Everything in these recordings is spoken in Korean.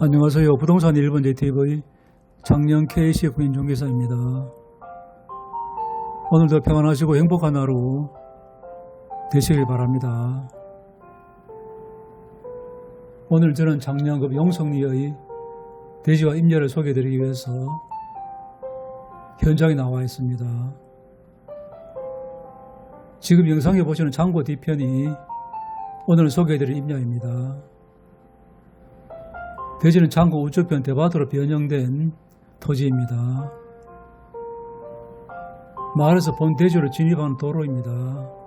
안녕하세요. 부동산 1번 JTV 장년 KC 부인중개사입니다. 오늘도 평안하시고 행복한 하루 되시길 바랍니다. 오늘 저는 장년급 용성리의 대지와 임야를 소개해드리기 위해서 현장에 나와 있습니다. 지금 영상에 보시는 창고 뒤편이 오늘 소개해드릴 임야입니다. 대지는 창고 우측편 대바도로 변형된 토지입니다. 마을에서 본 대지로 진입하는 도로입니다.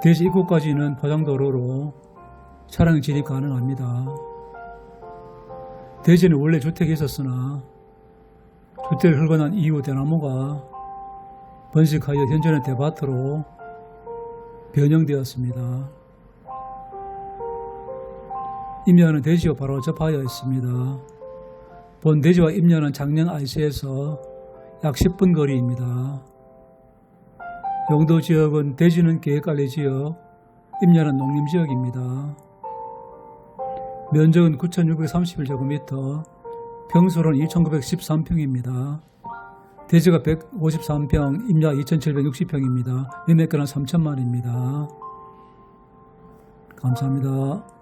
대지 입구까지는 포장도로로 차량 진입 가능합니다. 대지는 원래 주택이 있었으나 주택을 헐고 난 이후 대나무가 번식하여 현재는 대바트로 변형되었습니다. 임야는 대지와 바로 접하여 있습니다. 본 대지와 임야는 작년 IC에서 약 10분 거리입니다. 용도 지역은 대지는 계획관리 지역, 임야는 농림 지역입니다. 면적은 9,631제곱미터, 평수로는 2,913평입니다. 대지가 153평, 임야 2,760평입니다. 매매가는 3천만입니다. 감사합니다.